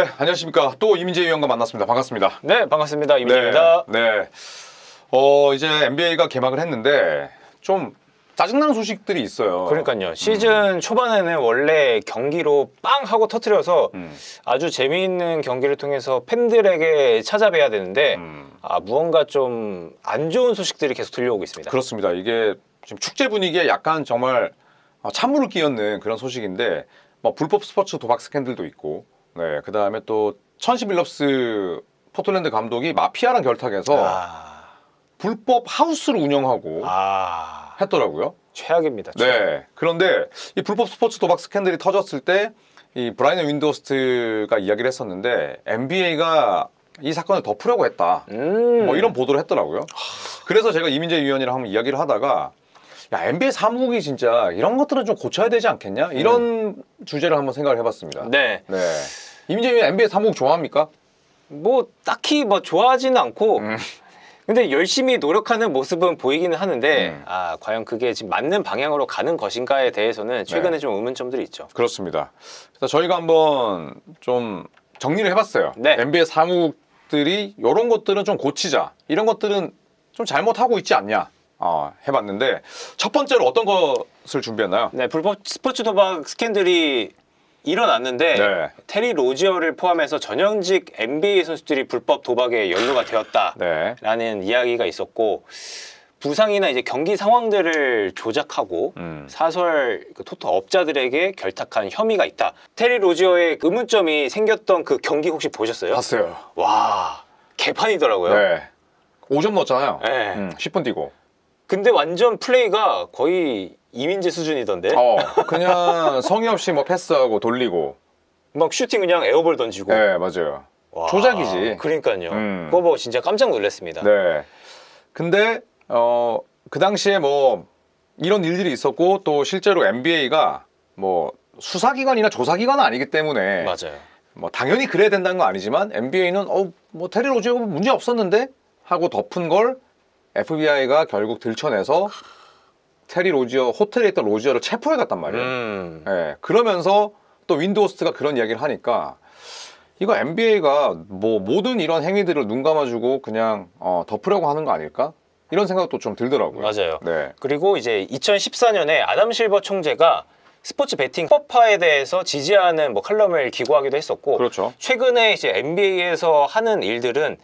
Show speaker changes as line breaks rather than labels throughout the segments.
안녕하십니까. 또 이민재 위원과 만났습니다. 반갑습니다.
네, 반갑습니다. 이민재입니다.
네. 네. 어, 이제 NBA가 개막을 했는데 좀 짜증나는 소식들이 있어요.
그러니까요. 시즌 초반에는 원래 경기로 빵 하고 터트려서
음.
아주 재미있는 경기를 통해서 팬들에게 찾아뵈야 되는데
음.
아, 무언가 좀 안 좋은 소식들이 계속 들려오고 있습니다.
그렇습니다. 이게 지금 축제 분위기에 약간 정말 어, 찬물을 끼얹는 그런 소식인데 뭐 불법 스포츠 도박 스캔들도 있고 네, 그 다음에 또 천시 빌럽스 포틀랜드 감독이 마피아랑 결탁해서
아,
불법 하우스를 운영하고
아,
했더라고요.
최악입니다. 최악.
네. 그런데 이 불법 스포츠 도박 스캔들이 터졌을 때 이 브라이언 윈도스트가 이야기를 했었는데 NBA가 이 사건을 덮으려고 했다.
음.
뭐 이런 보도를 했더라고요. 그래서 제가 이민재 위원이랑 한번 이야기를 하다가 야 NBA 사무국이 진짜 이런 것들은 좀 고쳐야 되지 않겠냐 이런 주제를 한번 생각을 해봤습니다.
네.
네. 위원 NBA 사무국 좋아합니까?
뭐 딱히 뭐 좋아하지는 않고
음.
근데 열심히 노력하는 모습은 보이기는 하는데
음.
아 과연 그게 지금 맞는 방향으로 가는 것인가에 대해서는 최근에
네.
좀 의문점들이 있죠.
그렇습니다. 그래서 저희가 한번 좀 정리를 해봤어요.
네.
NBA 사무국들이 이런 것들은 좀 고치자. 이런 것들은 좀 잘못하고 있지 않냐. 어, 해봤는데 첫 번째로 어떤 것을 준비했나요?
네, 불법 스포츠 도박 스캔들이 일어났는데
네.
테리 로지어를 포함해서 전형직 NBA 선수들이 불법 도박에 연루가 되었다라는
네.
이야기가 있었고 부상이나 이제 경기 상황들을 조작하고
음.
사설 그 토토 업자들에게 결탁한 혐의가 있다. 테리 로지어의 의문점이 생겼던 그 경기 혹시 보셨어요?
봤어요.
와 개판이더라고요.
네. 5점 넣었잖아요.
네.
음, 10분 뛰고.
근데 완전 플레이가 거의 이민재 수준이던데
어, 그냥 성의 없이 뭐 패스하고 돌리고.
막 슈팅 그냥 에어볼 던지고
네, 맞아요.
와,
조작이지.
그러니까요.
음.
그거 보고 진짜 깜짝 놀랐습니다.
네. 근데 어, 그 당시에 뭐 이런 일들이 있었고 또 실제로 NBA가 뭐 수사기관이나 조사기관은 아니기 때문에
맞아요.
뭐 당연히 그래야 된다는 건 아니지만 NBA는 어뭐 테리 로지어가 문제 없었는데 하고 덮은 걸 FBI가 결국 들춰내서 테리 로지어 호텔에 있던 로지어를 체포해 갔단 말이에요.
음.
예, 그러면서 또 윈도우스가 그런 이야기를 하니까 이거 NBA가 뭐 모든 이런 행위들을 눈 감아주고 그냥 어, 덮으려고 하는 거 아닐까? 이런 생각도 좀 들더라고요.
맞아요.
네.
그리고 이제 2014년에 아담 실버 총재가 스포츠 베팅 법화에 대해서 지지하는 뭐 칼럼을 기고하기도 했었고
그렇죠.
최근에 이제 NBA에서 하는 일들은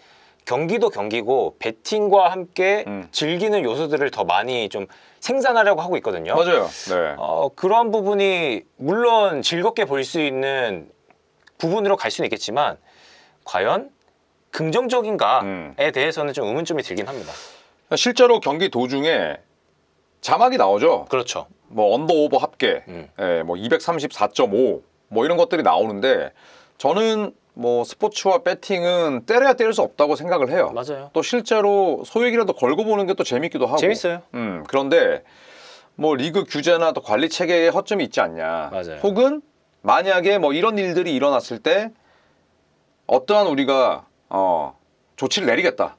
경기도 경기고 베팅과 함께
음.
즐기는 요소들을 더 많이 좀 생산하려고 하고 있거든요.
맞아요. 네.
어, 그런 부분이 물론 즐겁게 볼 수 있는 부분으로 갈 수는 있겠지만 과연 긍정적인가에
음.
대해서는 좀 의문점이 들긴 합니다.
실제로 경기 도중에 자막이 나오죠.
그렇죠.
뭐 언더 오버 합계,
음.
예, 뭐 234.5, 뭐 이런 것들이 나오는데 저는 뭐 스포츠와 배팅은 때려야 때릴 수 없다고 생각을 해요.
맞아요.
또 실제로 소액이라도 걸고 보는 게 또 재밌기도 하고.
재밌어요.
음, 그런데 뭐 리그 규제나 또 관리 체계에 허점이 있지 않냐.
맞아요.
혹은 만약에 뭐 이런 일들이 일어났을 때 어떠한 우리가 어, 조치를 내리겠다.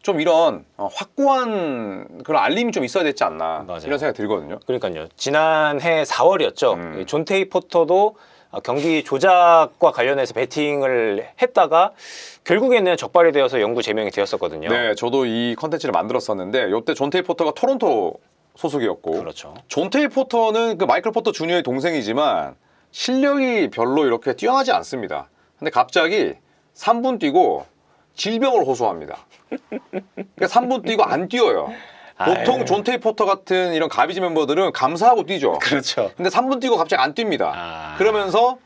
좀 이런 어, 확고한 그런 알림이 좀 있어야 되지 않나
맞아요.
이런 생각이 들거든요.
그러니까요. 지난해 4월이었죠.
음.
존 테이 포터도 어, 경기 조작과 관련해서 베팅을 했다가 결국에는 적발이 되어서 영구 제명이 되었었거든요.
네, 저도 이 컨텐츠를 만들었었는데 이때 존 테이 포터가 토론토 소속이었고
그렇죠.
존 테이 포터는 그 마이클 포터 주니어의 동생이지만 실력이 별로 이렇게 뛰어나지 않습니다. 근데 갑자기 3분 뛰고 질병을 호소합니다. 그러니까 3분 뛰고 안 뛰어요. 보통
아유.
존 테이 포터 같은 이런 가비지 멤버들은 감사하고 뛰죠.
그렇죠.
근데 3분 뛰고 갑자기 안 뜁니다.
아.
그러면서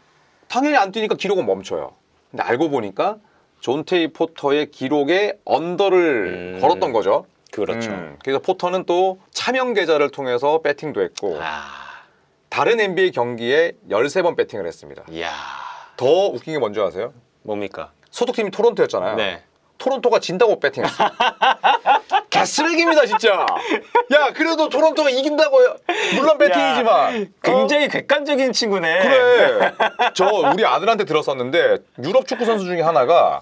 당연히 안 뛰니까 기록은 멈춰요. 근데 알고 보니까 존 테이 포터의 기록에 언더를
음.
걸었던 거죠.
그렇죠.
음, 그래서 포터는 또 차명 계좌를 통해서 배팅도 했고
아,
다른 NBA 경기에 13번 배팅을 했습니다.
이야,
더 웃긴 게 뭔지 아세요?
뭡니까?
소속팀이 토론토였잖아요.
네.
토론토가 진다고 배팅했어. 개 쓰레기입니다 진짜. 야 그래도 토론토가 이긴다고 요. 물론 배팅이지만.
굉장히 객관적인 친구네.
어? 그래. 저 우리 아들한테 들었었는데 유럽 축구 선수 중에 하나가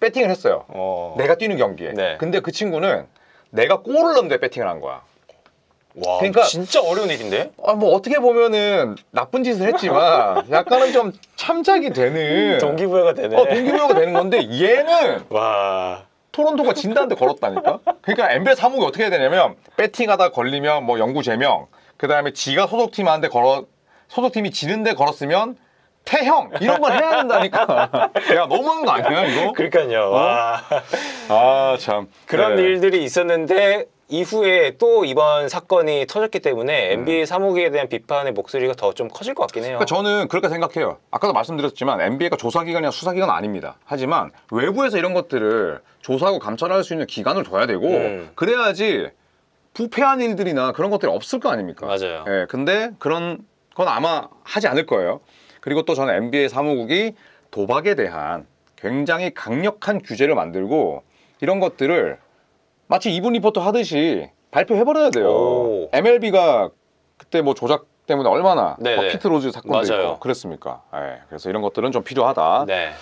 배팅을 했어요.
어.
내가 뛰는 경기에.
네.
근데 그 친구는 내가 골을 넣는데 배팅을 한 거야.
와,
그러니까-
진짜 어려운 일인데?
아, 뭐 어떻게 보면은 나쁜 짓을 했지만 약간은 좀 참작이 되는
동기부여가 되네.
어, 동기부여가 되는 건데 얘는
와.
토론토가 진다는데 걸었다니까. 그러니까 NBA 사무국이 어떻게 해야 되냐면 배팅하다 걸리면 뭐 영구 제명, 그 다음에 지가 소속팀 한테 걸어 소속팀이 지는데 걸었으면 태형 이런 걸 해야 된다니까. 야 너무한 거 아니야 이거?
그러니까요. 와.
아 참.
그런
네.
일들이 있었는데 이후에 또 이번 사건이 터졌기 때문에 NBA 사무국에 대한 비판의 목소리가 더 좀 커질 것 같긴 해요.
그러니까 저는 그렇게 생각해요. 아까도 말씀드렸지만 NBA가 조사기관이나 수사기관 아닙니다. 하지만 외부에서 이런 것들을 조사하고 감찰할 수 있는 기관을 둬야 되고
음.
그래야지 부패한 일들이나 그런 것들이 없을 거 아닙니까?
맞아요.
예, 근데 그런 건 아마 하지 않을 거예요. 그리고 또 저는 NBA 사무국이 도박에 대한 굉장히 강력한 규제를 만들고 이런 것들을 마치 이분 리포터 하듯이 발표해버려야 돼요.
오.
MLB가 그때 뭐 조작 때문에 얼마나
네네.
뭐 피트 로즈 사건도
맞아요.
있고 그랬습니까? 예, 그래서 이런 것들은 좀 필요하다.
네.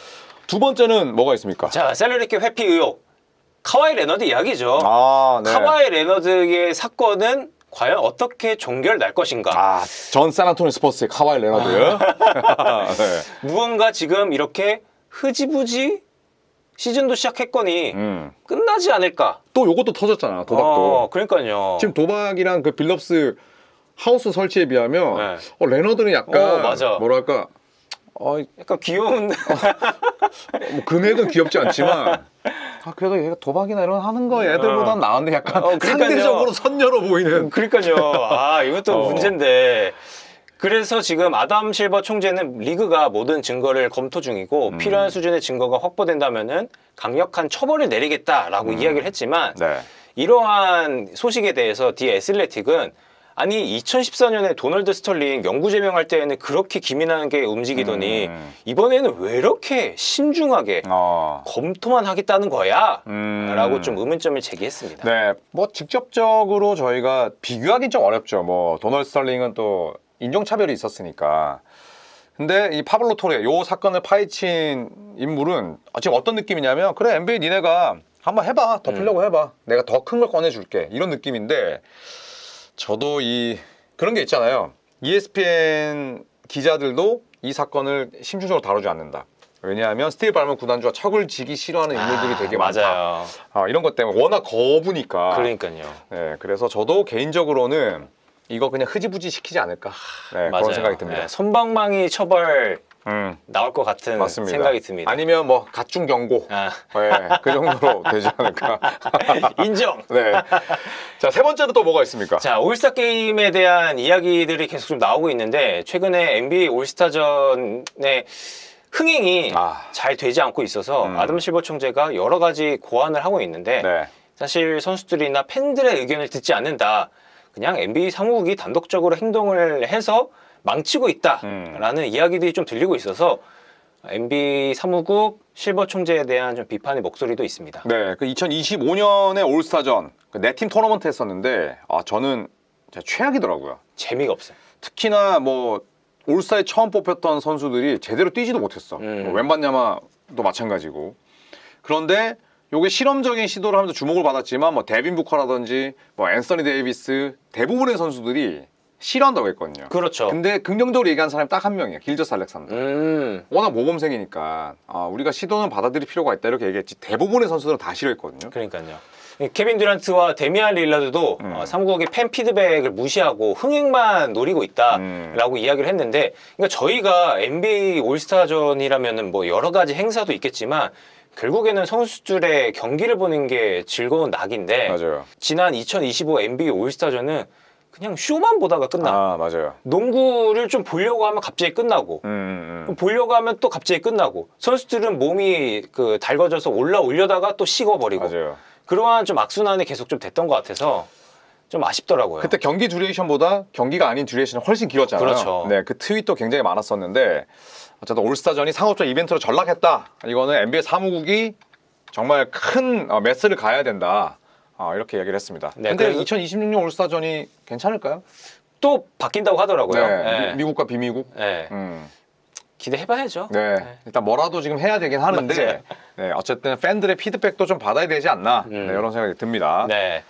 두 번째는 뭐가 있습니까?
자, 셀러리캡 회피 의혹. 카와이 레너드 이야기죠.
아, 네.
카와이 레너드의 사건은 과연 어떻게 종결 날 것인가?
아, 전 샌안토니 스퍼스의 카와이 레너드. 네.
무언가 지금 이렇게 흐지부지 시즌도 시작했거니
음.
끝나지 않을까?
또 요것도 터졌잖아 도박도
어, 그러니까요.
지금 도박이랑 그 빌럽스 하우스 설치에 비하면
네.
어, 레너드는 약간
어, 맞아.
뭐랄까 어,
약간 귀여운
뭐 금액은 귀엽지 않지만 아, 그래도 얘가 도박이나 이런 거 하는 거 애들보단 나은데 약간
어, 그러니까요.
상대적으로 선녀로 보이는
그러니까요. 아, 이것도
어.
문제인데. 그래서 지금 아담 실버 총재는 리그가 모든 증거를 검토 중이고
음.
필요한 수준의 증거가 확보된다면은 강력한 처벌을 내리겠다라고
음.
이야기를 했지만
네.
이러한 소식에 대해서 디 애슬레틱은 아니 2014년에 도널드 스털링 영구 제명할 때에는 그렇게 기민하게 움직이더니
음.
이번에는 왜 이렇게 신중하게
어.
검토만 하겠다는 거야?
음.
라고 좀 의문점을 제기했습니다.
네, 뭐 직접적으로 저희가 비교하기는 좀 어렵죠. 뭐 도널드 스털링은 또 인종차별이 있었으니까. 근데 이 파블로 토레 요 사건을 파헤친 인물은 지금 어떤 느낌이냐면 그래 NBA 니네가 한번 해봐. 덮으려고 해봐. 내가 더 큰 걸 꺼내줄게. 이런 느낌인데 저도 이 그런 게 있잖아요. ESPN 기자들도 이 사건을 심층적으로 다루지 않는다. 왜냐하면 스티브 발먼 구단주와 척을 지기 싫어하는 인물들이
아,
되게
맞아요.
아, 이런 것 때문에 워낙 거부니까.
그러니까요.
네, 그래서 저도 개인적으로는 이거 그냥 흐지부지 시키지 않을까 네,
맞아요.
그런 생각이 듭니다.
네, 손방망이 처벌
음,
나올 것 같은
맞습니다.
생각이 듭니다.
아니면 뭐 가중 경고
아,
네, 그 정도로 되지 않을까.
인정.
네. 자, 세 번째는 또 뭐가 있습니까?
자, 올스타 게임에 대한 이야기들이 계속 좀 나오고 있는데 최근에 NBA 올스타전의 흥행이
아.
잘 되지 않고 있어서
음.
아담 실버 총재가 여러 가지 고안을 하고 있는데
네.
사실 선수들이나 팬들의 의견을 듣지 않는다. 그냥 NBA 사무국이 단독적으로 행동을 해서 망치고 있다라는
음.
이야기들이 좀 들리고 있어서 NBA 사무국 실버 총재에 대한 좀 비판의 목소리도 있습니다.
네, 그 2025년에 올스타전 그 네팀 토너먼트 했었는데 아, 저는 최악이더라고요.
재미가 없어요.
특히나 뭐 올스타에 처음 뽑혔던 선수들이 제대로 뛰지도 못했어.
음.
뭐 웬반야마도 마찬가지고. 그런데 요게 실험적인 시도를 하면서 주목을 받았지만 뭐 데빈 부커라든지 뭐 앤서니 데이비스 대부분의 선수들이 싫어한다고 했거든요.
그렇죠.
근데 긍정적으로 얘기한 사람이 딱 한 명이에요. 길저스 알렉산더.
음,
워낙 모범생이니까 아, 우리가 시도는 받아들일 필요가 있다 이렇게 얘기했지 대부분의 선수들은 다 싫어했거든요.
그러니까요. 케빈 듀란트와 데미안 릴라드도
음.
어, 사무국의 팬 피드백을 무시하고 흥행만 노리고 있다라고
음.
이야기를 했는데, 그러니까 저희가 NBA 올스타전이라면은 뭐 여러 가지 행사도 있겠지만 결국에는 선수들의 경기를 보는 게 즐거운 낙인데
맞아요.
지난 2025 NBA 올스타전은 그냥 쇼만 보다가 끝나.
아 맞아요.
농구를 좀 보려고 하면 갑자기 끝나고
음, 음, 음.
보려고 하면 또 갑자기 끝나고 선수들은 몸이 그 달궈져서 올라 올려다가 또 식어버리고
맞아요.
그러한 좀 악순환이 계속 좀 됐던 것 같아서 좀 아쉽더라고요.
그때 경기 듀레이션보다 경기가 아닌 듀레이션이 훨씬 길었잖아요.
그렇죠.
네, 그 트윗도 굉장히 많았었는데 어쨌든 올스타전이 상업적 이벤트로 전락했다. 이거는 NBA 사무국이 정말 큰 어, 메스를 가야 된다. 아, 이렇게 얘기를 했습니다.
네,
근데
그래서-
2026년 올스타전이 괜찮을까요?
또 바뀐다고 하더라고요.
네,
네.
미, 국과 비미국.
네.
음,
기대해봐야죠.
네. 일단 뭐라도 지금 해야 되긴 하는데. 네, 어쨌든 팬들의 피드백도 좀 받아야 되지 않나
음.
네, 이런 생각이 듭니다.
네.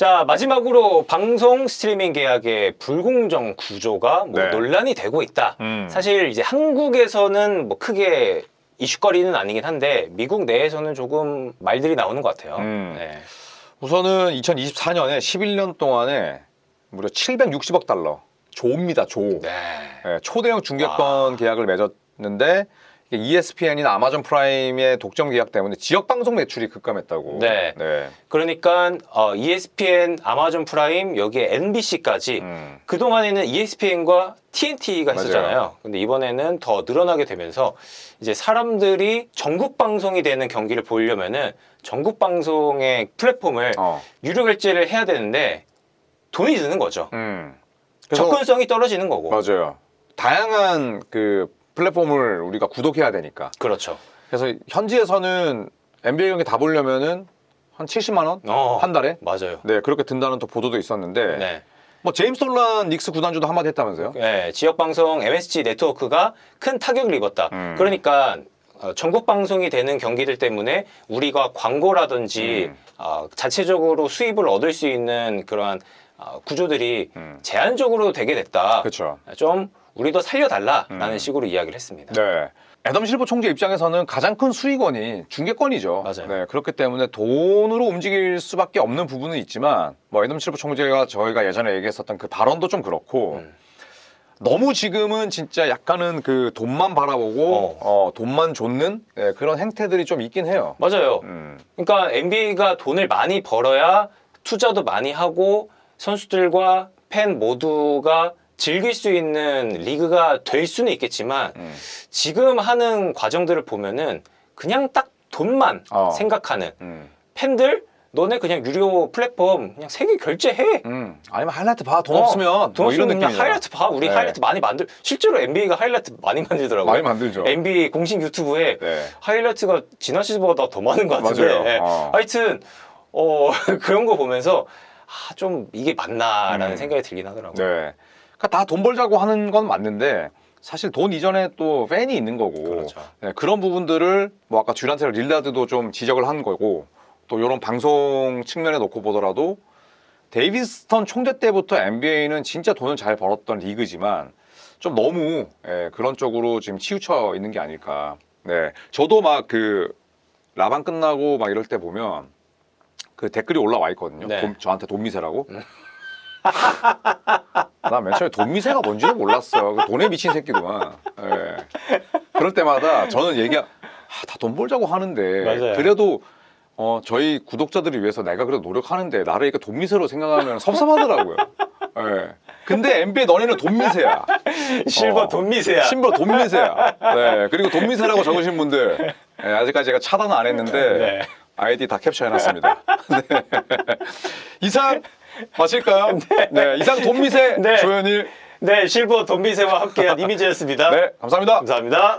자 마지막으로 방송 스트리밍 계약의 불공정 구조가 뭐
네.
논란이 되고 있다.
음.
사실 이제 한국에서는 뭐 크게 이슈거리는 아니긴 한데 미국 내에서는 조금 말들이 나오는 것 같아요.
음.
네.
우선은 2024년에 11년 동안에 무려 760억 달러 조입니다 조.
네.
예, 초대형 중계권
와.
계약을 맺었는데 ESPN이나 아마존 프라임의 독점 계약 때문에 지역 방송 매출이 급감했다고.
네.
네.
그러니까 어, ESPN, 아마존 프라임 여기에 NBC까지
음.
그 동안에는 ESPN과 TNT가
맞아요.
있었잖아요. 근데 이번에는 더 늘어나게 되면서 이제 사람들이 전국 방송이 되는 경기를 보려면은 전국 방송의 플랫폼을
어.
유료 결제를 해야 되는데 돈이 드는 거죠.
음.
접근성이 떨어지는 거고.
맞아요. 다양한 그 플랫폼을 우리가 구독해야 되니까.
그렇죠.
그래서 현지에서는 NBA 경기 다 보려면은 한 70만 원
어,
한 달에.
맞아요.
네 그렇게 든다는 또 보도도 있었는데
네.
뭐 제임스 홀란 닉스 구단주도 한마디 했다면서요?
네, 지역 방송 MSG 네트워크가 큰 타격을 입었다.
음.
그러니까 어, 전국 방송이 되는 경기들 때문에 우리가 광고라든지
음.
어, 자체적으로 수입을 얻을 수 있는 그러한 어, 구조들이
음.
제한적으로 되게 됐다.
그렇죠.
좀 우리도 살려달라라는
음.
식으로 이야기를 했습니다.
네. 애덤 실버 총재 입장에서는 가장 큰 수익원이 중계권이죠.
맞아요.
네, 그렇기 때문에 돈으로 움직일 수밖에 없는 부분은 있지만 뭐 애덤 실버 총재가 저희가 예전에 얘기했었던 그 발언도 좀 그렇고
음.
너무 지금은 진짜 약간은 그 돈만 바라보고
어.
어, 돈만 줬는 네, 그런 행태들이 좀 있긴 해요.
맞아요.
음,
그러니까 NBA가 돈을 많이 벌어야 투자도 많이 하고 선수들과 팬 모두가 즐길 수 있는 리그가 될 수는 있겠지만
음.
지금 하는 과정들을 보면은 그냥 딱 돈만
어.
생각하는
음.
팬들 너네 그냥 유료 플랫폼 그냥 세개 결제해.
음. 아니면 하이라이트 봐. 돈
어,
없으면
돈
뭐 이런
없으면 그냥
느낌이죠.
하이라이트 봐. 우리
네.
하이라이트 많이 만들. 실제로 NBA가 하이라이트 많이 만들더라고요.
많이 만들죠.
NBA 공식 유튜브에
네.
하이라이트가 지난 시즌보다 더 많은 것 같은데.
맞아요.
예.
어.
하여튼 어, 그런 거 보면서 아, 좀 이게 맞나라는
음.
생각이 들긴 하더라고요.
네. 그러니까 다 돈 벌자고 하는 건 맞는데 사실 돈 이전에 또 팬이 있는 거고
그렇죠.
네, 그런 부분들을 뭐 아까 듀란트랑 릴라드도 좀 지적을 한 거고 또 이런 방송 측면에 놓고 보더라도 데이비스턴 총재 때부터 NBA는 진짜 돈을 잘 벌었던 리그지만 좀 너무 예, 그런 쪽으로 지금 치우쳐 있는 게 아닐까. 네, 저도 막 그 라방 끝나고 막 이럴 때 보면 그 댓글이 올라와 있거든요.
네.
돈- 저한테 돈 미세라고. 나 맨 처음에 돈 미세가 뭔지도 몰랐어. 그 돈에 미친 새끼구만. 예. 그럴 때마다 저는 얘기, 아, 다돈 벌자고 하는데
맞아요.
그래도 어, 저희 구독자들을 위해서 내가 그래도 노력하는데 나를 이렇게 돈 미세로 생각하면 섭섭하더라고요. 예. 근데 NBA 너네는 돈 미세야.
실버
어.
돈 미세야.
심지어 돈미세야. 네. 그리고 돈 미세라고 적으신 분들 예, 아직까지 제가 차단은 안 했는데
네.
아이디 다 캡처해놨습니다. 네. 이상 마실까요? 네. 이상 돈미세
네.
조현일.
네, 실버 돈미세와 함께한 이미지였습니다.
네. 감사합니다.
감사합니다.